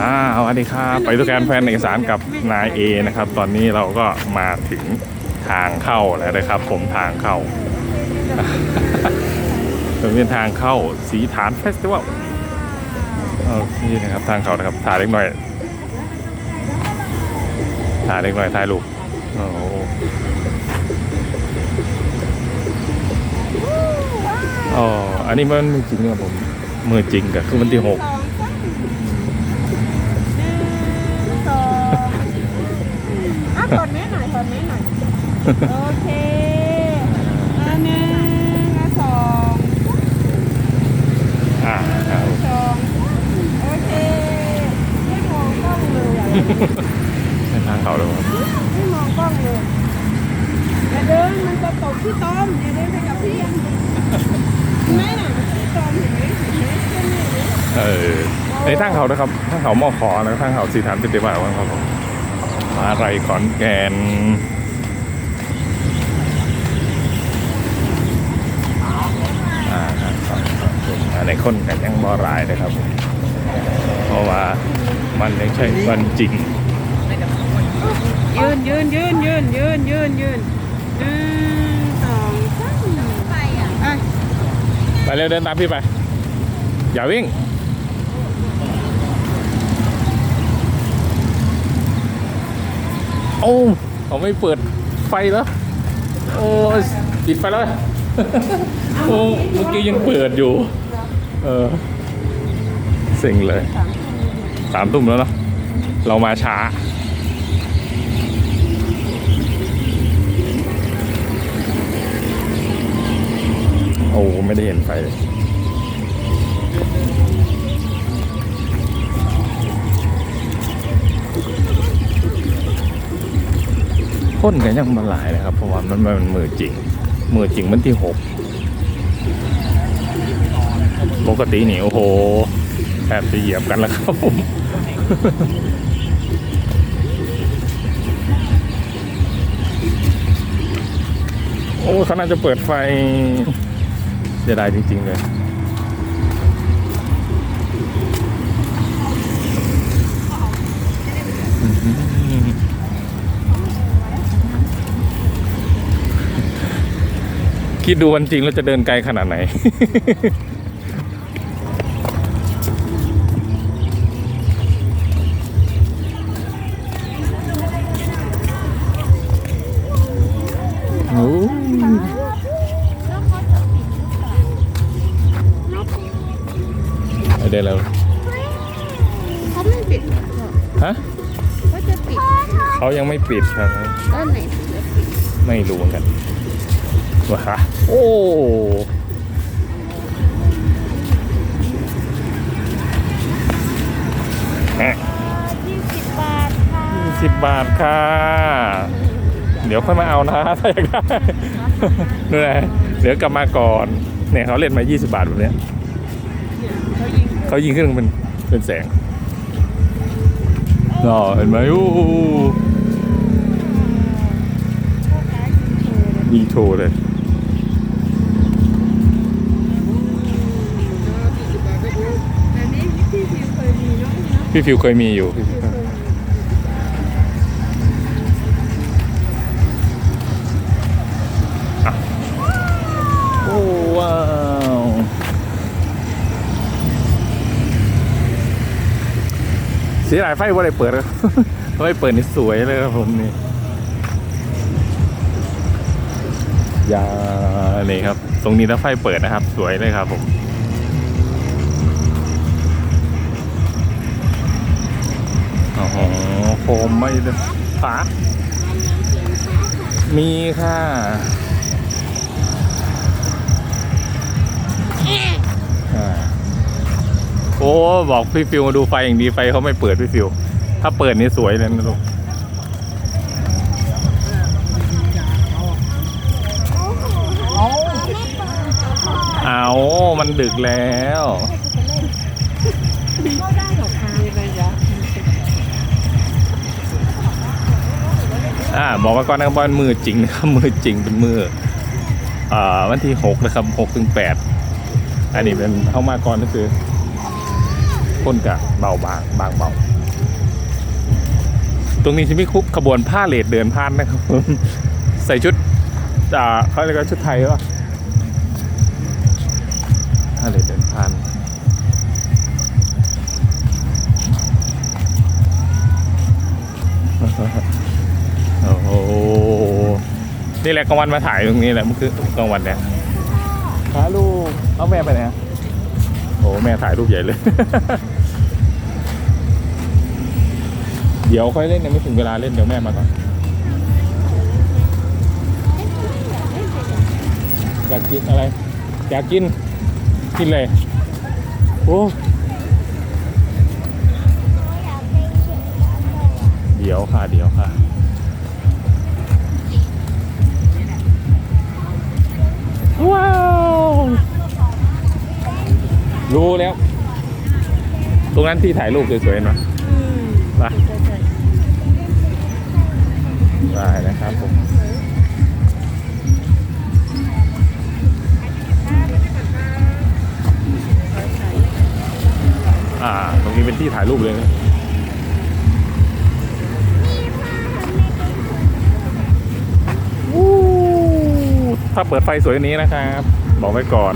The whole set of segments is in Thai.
อ่าสวัสดีครับไปทุกแกนแฟนเอกสารกับนายเอนะครับ ตอนนี้เราก็มาถึงทางเข้าแล้วนะครับ ผมทางเข้าตรงนี้ทางเข้าสีฐานเฟสติวัลโอเคนะครับทางเข้านะครับถ่ายเล็กหน่อยถ่ายเล็กหน่อยถ่ายรูปโอ้โหอ๋ออันนี้มันมือจริงครับผมมือจริงก็คือวันที่หก สองสามหนึ่งสอง อะกดแม่หน่อยกดแม่หน่อย โอเคอันหนึ่งอันสองอ่าครับสองโอเคไม่มองกล้องเลยอะในทางเขาเลยครับไม่มองกล้องเลยอย่าเดินมันจะตกที่ต้มอย่าเดินไปกับพี่แม่น่ะที่ต้มเห็นไหมเห็นไหมแค่นี้เองเออในทางเขานะครับทางเขามอขอแล้วทางเขาสีฐานติดเดบาวครับผม มาไรขอนแก่นอ่าครับครับครับอ่าในคนกันยังบ่รายนะครับ เพราะว่ามันยังใช่วันจริง ยืนยืนยืนยืนยืนยืนยืนหนึ่งสองสามไปอะไปเร็วเดินตามพี่ไป อย่าวิ่ง โอ้เขาไม่เปิดไฟแล้ว โอ้ปิดไฟแล้ว โอ้เมื่อกี้ยังเปิดอยู่ เออเซ็งเลยสามทุ่มแล้วเนาะเรามาช้า โอ้ไม่ได้เห็นไฟเลย คนกันยังมาหลายนะครับ เพราะว่ามันมันมือจริง มือจริงมันที่หกปกตินี่โอ้โหแทบจะเหยียบกันแล้วครับผมโอ้เขาน่าจะเปิดไฟเสียดายจริง ๆ เลย คิดดูวันจริงแล้วจะเดินไกลขนาดไหน โอ้ไปเดินแล้วเขาไม่ปิดฮะก็จะปิด เขายังไม่ปิดครับด้านไหนถึงจะปิดไม่รู้เหมือนกัน ว้าโอ้แหะยี่สิบบาทค่ะสิบบาทค่ะ เดี๋ยวค่อยมาเอานะถ้าอยากได้นู่นไงเดี๋ยวกลับมาก่อน เนี่ยเขาเล่นมา 20 บาทแบบเนี้ยเขายิงเขายิงขึ้นเป็นเป็นแสงน่อเห็นไหมอู้ยิงโชว์เลย แบบนี้พี่ฟิวเคยมีเนาะ พี่ฟิวเคยมีอยู่พี่ฟิวอะโอ้ว้าวเสียหลายไฟว่าอะไรเปิดครับเฮ้ยเปิดนี่สวยเลยครับผมนี่ยานี่ครับ ตรงนี้ถ้าไฟเปิดนะครับ สวยเลยครับผม โอ้โหโคมไม่ได้ฝามีค่ะอ่าโอ้บอกพี่ฟิวมาดูไฟอย่างดีไฟเขาไม่เปิดพี่ฟิว ถ้าเปิดนี่สวยเลยนะลูกเอา มันดึกแล้ว อ่าบอกไว้ก่อนนะครับว่ามือจริงนะครับมือจริงเป็นมืออ่าวันที่หกนะครับหกถึงแปดอันนี้เป็นเข้ามาก่อนก็คือคนกะเบาบางบางเบาตรงนี้จะมีคุบขบวนผ้าเลดเดินผ่านนะครับ ใส่ชุดอ่าเขาเรียกว่าชุดไทยวะผ้าเลดเดินผ่าน โอ้โหนี่แหละกลางวันมาถ่ายตรงนี้แหละมันคือกลางวันเนี่ยพาลูกเอาแม่ไปไหนอะโอ้แม่ถ่ายรูปใหญ่เลย เดี๋ยวค่อยเล่นยังไม่ถึงเวลาเล่นเดี๋ยวแม่มาก่อนอยากกินอะไรอยากกินกินเลยโอ้เดี๋ยวค่ะเดี๋ยวค่ะ ว้าว รู้แล้ว ตรงนั้นที่ถ่ายรูปสวยๆเนอะอืมไปใช่ใช่ได้นะครับผมอ่า ตรงนี้เป็นที่ถ่ายรูปเลยนะอู้ ถ้าเปิดไฟสวยกว่านี้นะครับ บอกไว้ก่อน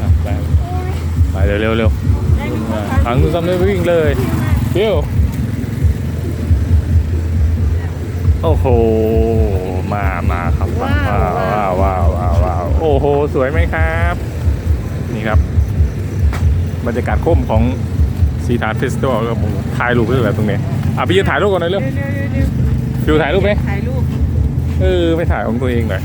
อะไปไปเร็วเร็วเร็วได้ดูค่ะถังซ้ำเลยวิ่งเลยเปี้ยวโอ้โห มามาครับว้าวว้าวว้าวว้าวว้าวโอ้โห สวยไหมครับ นี่ครับ บรรยากาศคมของซีทาร์เฟสติวัลก็ผมถ่ายรูปด้วยแหละตรงนี้อะพี่จะถ่ายรูปก่อนหน่อยเร็วเร็วเร็วเร็วเร็วฟิวถ่ายรูปไหมถ่ายรูป เออไม่ถ่ายของตัวเองหน่อย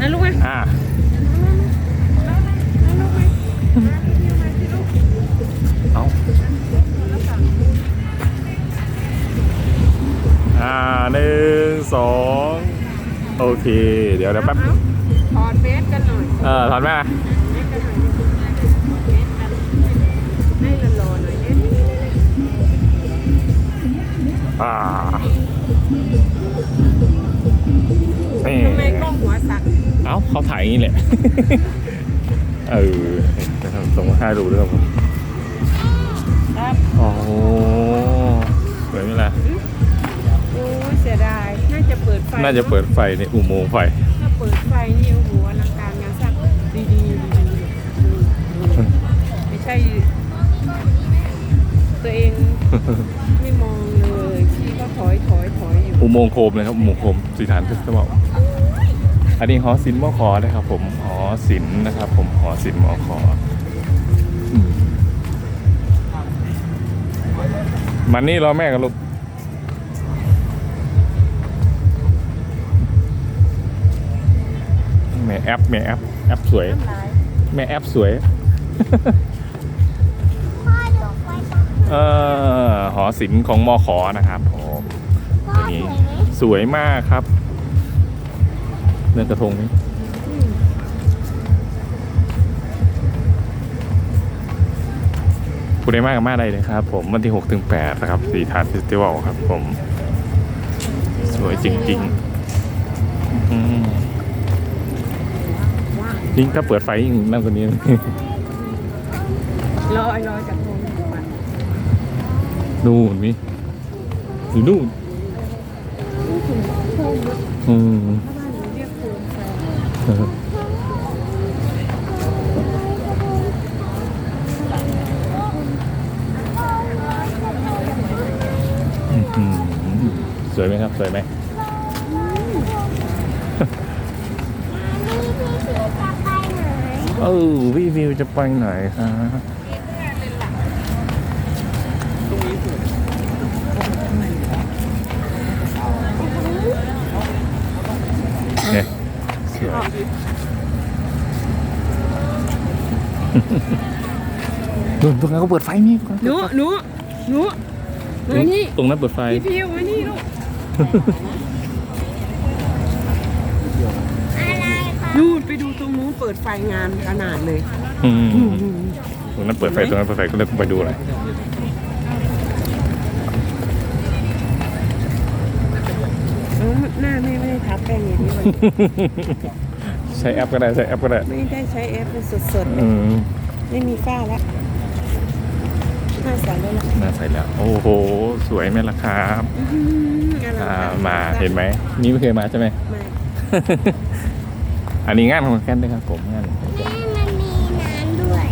นั่นลูกไหมอ่านั่นลูกไหมเอาอ่าหนึ่งสองโอเค เดี๋ยวเดี๋ยวแป๊บถอดเฟสกันหน่อย เออถอนแม่เฟสกันหน่อยเฟสกันให้รอๆหน่อยเนี่ยอ่า นี่ทำไมกล้องหัวสักเอ้าเขาถ่ายอย่างนี้แหละ เออนะครับส่งมาให้ดูด้วยครับผมครับโอ้โหสวยไหมล่ะโอ้ยเสียดาย น่าจะเปิดไฟน่าจะเปิดไฟในอุโมงค์ไฟ ถ้าเปิดไฟนี่โอ้โหอลังการงานสร้างดีดีดีดีอืมอืมไม่ใช่ ตัวเองไม่มองเลยที่ก็ถอยถอยถ อยอยู่อุโมงค์โคมเลยครับอุโมงค์โคมสีฐานเฟสติวัลอันนี้หอศิลป์มอคอนะครับ ผมหอศิลป์นะครับ ผมหอศิลป์มอคออืมมันนี่รอแม่กันลูกแม่แอปแม่แอปแอปสวยน้ำลายแม่แอปสวยเออหอศิลป์ของมอขอนะครับผม อันนี้ สวยมากครับเนื้อกระทงนี้อืมคุณได้มากกับมากได้เลยครับ ผมวันที่6ถึง8นะครับสีทานเฟสติวัลครับ ผม สวยจริงๆอืมยิ่งถ้าเปิดไฟยิ่งนั่นกว่านี้ลอยลอยจากตรงนี้มานู่น มีอยู่นู่นอืมถ้าบ้านหนูเรียกโคมไฟเอออื้อสวยไหมครับ สวยไหม เออพี่วิวจะไปไหนครับเนี่ย สวยดูตรงนั้นเขาเปิดไฟนี่หนูหนูหนูหนูนี่ตรงนั้นเปิดไฟพี่พิวมานี่ลูกนู่นไปดูตรงนู้นเปิดไฟงานขนาดเลยอืมอืมอืมตรงนั้นเปิดไฟตรงนั้นเปิดไฟก็เลยไปดูอะไรเอ้าหน้าแม่ไม่ได้ทับแป้งอย่างนี้วันนี้ใช่ช้แอปก็ได้ใช้แอปก็ได้ไม่ได้ใช้แอปเป็นสดๆเลอืยมไม่มีฝ้าแล้วหน้าใสแล้วล่ะน่าใส่แล้ว โอ้โห สวยไหมล่ะครับอื้อหืออลังอ่าการมาเห็นไหมนี่ไม่เคยมาใช่ไหมไม่อันนี้งานของแคนด้วยครับผมงานแม่มันมีน้ำด้วย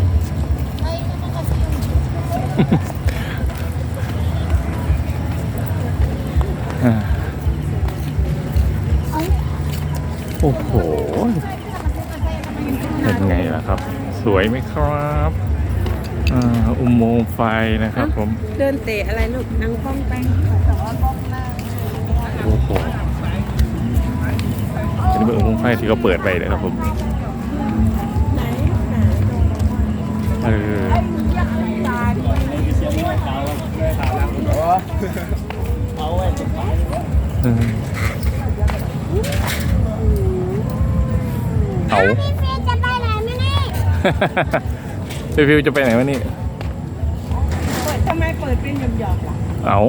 อ่าโอ้โห เป็นไงล่ะครับ สวยไหมครับอ่าอุโมงค์ไฟนะครับผม เดินเตะอะไรลูกนางป้องแป้งโอ้โหอันนี้เป็นอุโมงค์ไฟที่เขาเปิดไปเลยครับผมไหนหาเออตาดีเออเอา นี่พี่ฟิวจะไปไหนวะนี่ เปิดทำไมเปิดเป็นหยอกๆล่ะเอา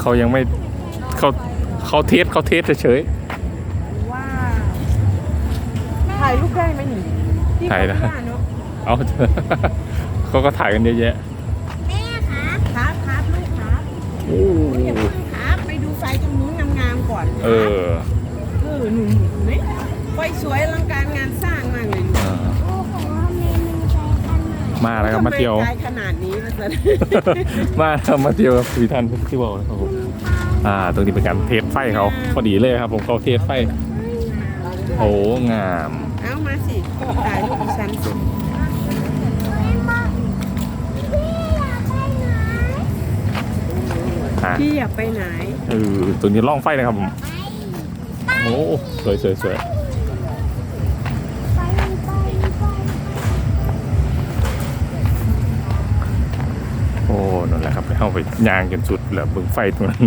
เขายังไม่เขาเขาเทสเขาเทสเฉย ว้าวถ่ายรูปได้ไหมหนิพี่ถ่ายได้ขออนุญตเนอะๆเอาเขาก็ถ่ายกันเยอะแยะแม่คะครับครับลูกครับโอ้อย่าเพิ่งครับไปดูไฟตรงนู้นงามๆก่อนเออ เออหนุ่มๆไหมไฟสวยอลังการงานสร้างมากเลยอ่า โอ้โหเมนูใจขนาด มาแล้วครับมาเที่ยว ทำไกลขนาดนี้นะจ๊ะมาครับมาเที่ยวกับวีทันที่บอกนะครับผมอ่า ตรงนี้เป็นการเทสไฟเขาพอดีเลยครับ ผมเขาเทสไฟโอ้งามเอามาสิถ่ายรูปดิฉันสิแม่บอกพี่อยากไปไหนอ่าพี่อยากไปไหน เออตรงนี้ล่องไฟนะครับผมไปโอ้สวยสวยสวย อ้นั่นแหละครับไปเข้าไปยางจนสุดแล้วเบิ่งไฟตรงนั้น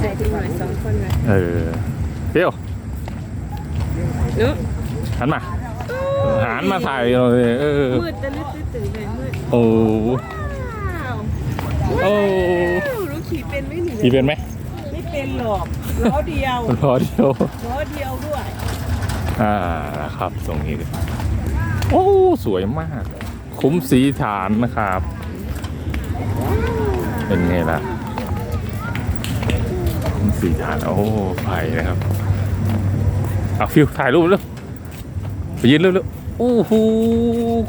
ใจดีหน่อยสองคนเลยเออเที่ยวเนาะหันมาหันมาถ่ายเลยเออมืดตะลึดตื้อตื่นเลยมืดโอ้ว้าวโอ้รู้ขี่เป็นไหมหนิขี่เป็นไหมไม่เป็นหรอกล้อเดียวรอเดียวล้อเดียวด้วย อ่านะครับตรงนี้เลย โอ้สวยมาก คุ้มสีฐานนะครับ เป็นไงล่ะ คุ้มสีฐาน โอ้ไผ่นะครับ เอาฟิวถ่ายรูปเร็วไปยืนเร็วๆโอ้โห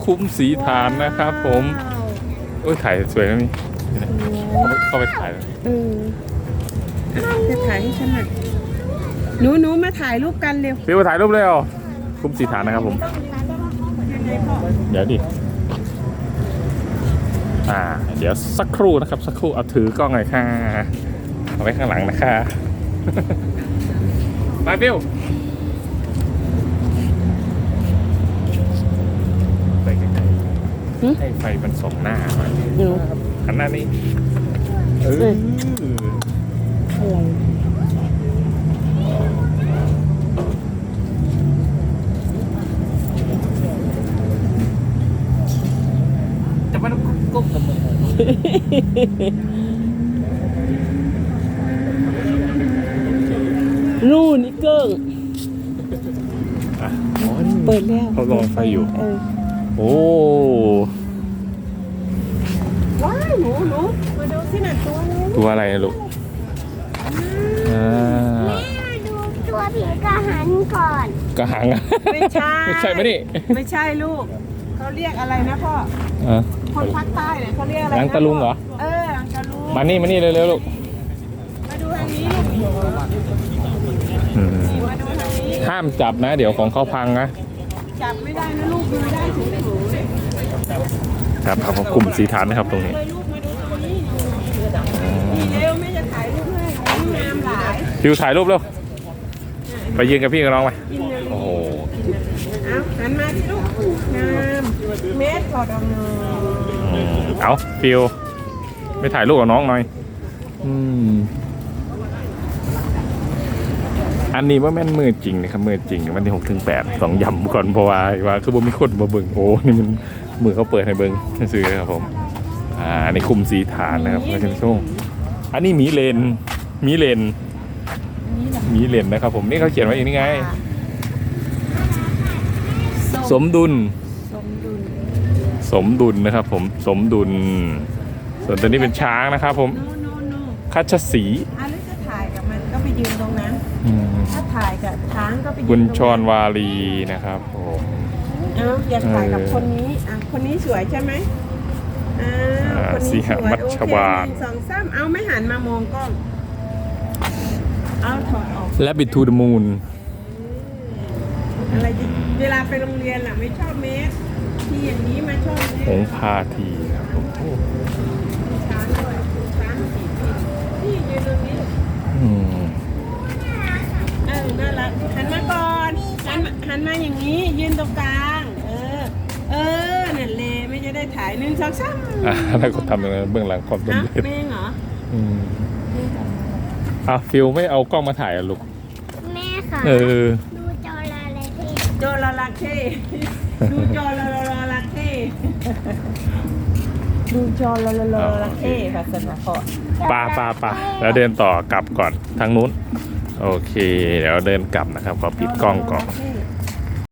คุ้มสีฐานนะครับผมโอ้ยถ่ายสวยนะนี่เดี๋ยวนะเข้าไปเข้าไปถ่ายเลยเออจะถ่ายให้ฉันหน่อยหนูหนูมาถ่ายรูปกันเร็วฟิวมาถ่ายรูปเลยเหรอคุ้มสีฐานนะครับผมยังไงพ่อ เดี๋ยวดิ อ่า เดี๋ยวสักครู่นะครับ สักครู่เอาถือกล้องหน่อยค่ะ เอาไว้ข้างหลังนะคะไปฟิวไปใกล้ๆให้ไฟมันส่องหน้าหน่อยหนูหันหน้านี่เอออะไร แต่มัน ก้มกับมือนู่นนี่เกิ้งอะอ๋อนี่เปิดแล้วเขาลองไฟอยู่ เออโอ้ว้ายหนูหนูมาดูสิหน่ะตัวนึงตัวอะไรอะลูกอ่าแม่มาดูตัวผีกระหันก่อน กระหังอะไม่ใช่ ไม่ใช่ไหมนี่ ไม่ใช่ลูก เขาเรียกอะไรนะพ่อ อะ คนภาคใต้เนี่ยเขาเรียกอะไรนหลังตะลุงเหรอ เออหลังตะลุงมานี่มานี่เร็วๆลูกมาดูทางนี้ลูกอืมมาดูทางนี้ห้ามจับนะ เดี๋ยวของเขาพังนะ จับไม่ได้นะลูกดูได้ถึงหูเลยครับครับผมกลุ่มสีฐานนะครับตรงนี้ เลยลูกมาดูตรงนี้ดีเร็วแม่จะถ่ายรูปให้งามหลายฟิวถ่ายรูปเร็ว ไปยืนกับพี่กับน้องไปกินเลยโอ้โหเอาหันมาที่ลูกงามเม็ดถอดออกหน่อยอืม เอาฟิวไม่ถ่ายรูปกับน้องหน่อย อืม อันนี้ว่าแม่นมือจริงนะครับมือจริงวันที่หกถึงแปดสองยำก่อนเพราะว่าว่า คือบ่มีคนมาเบิ่งโอ้นี่มันมือเขาเปิดให้เบิ่งซื้อๆครับผม อ่าอันนี้คุมสีฐานนะครับก็จะเป็นช่วงอันนี้หมีเลนหมีเลนมีเหรียญนะครับ ผมนี่เขาเขียนไว้อย่างนี้ไง สมดุลสมดุล สมดุลนะครับผมสมดุล ส่วนตัวนี้เป็นช้างนะครับผมโนโนโนคัชสีอะแล้วจะถ่ายกับมันก็ไปยืนตรงนั้น อืมถ้าถ่ายกับช้างก็ไปยืนคุณตรงชรวาลีนะครับผมเอ้าอยากถ่ายกับเออคนนี้อะคนนี้สวยใช่ไหมอ้าวอ่าคนนี้สิสหวยมัชโอเควาลหนึ่งสองสามเอาไม่หันมามองกล้องเอาถอดออก และบิ t ทูดมูนอะไรที่เวลาไปโรงเรียนล่ะไม่ชอบเมส ที่อย่างนี้มาชอบเมหสงพาทีครับผมโอ้ช้างด้วยช้างสีผิดนี่ยืนตรงนี้อืมเออน่ารักหันมาก่อนหันมาหันมาอย่างนี้ยืนตรงกลางเออ เออนั่นเลยไม่จะได้ถ่ายหนึ่งสองสามอะแล้วก็ทำอย่างนั้นเบื้องหลังความสำอะเร็จเมงเหรออืมอะฟิลไม่เอากล้องมาถ่ายอะลูก แม่ค่ะ เออ ดูจอละเลยที่โจลาลาเท่ ดูจอลาลาลาลาเต้ดูจอลาลาลาลาเท่ภาษาพอปาปาปาแล้วเดินต่อกลับก่อนทางนู้น โอเค เดี๋ยวเดินกลับนะครับขอปิดกล้องก่อน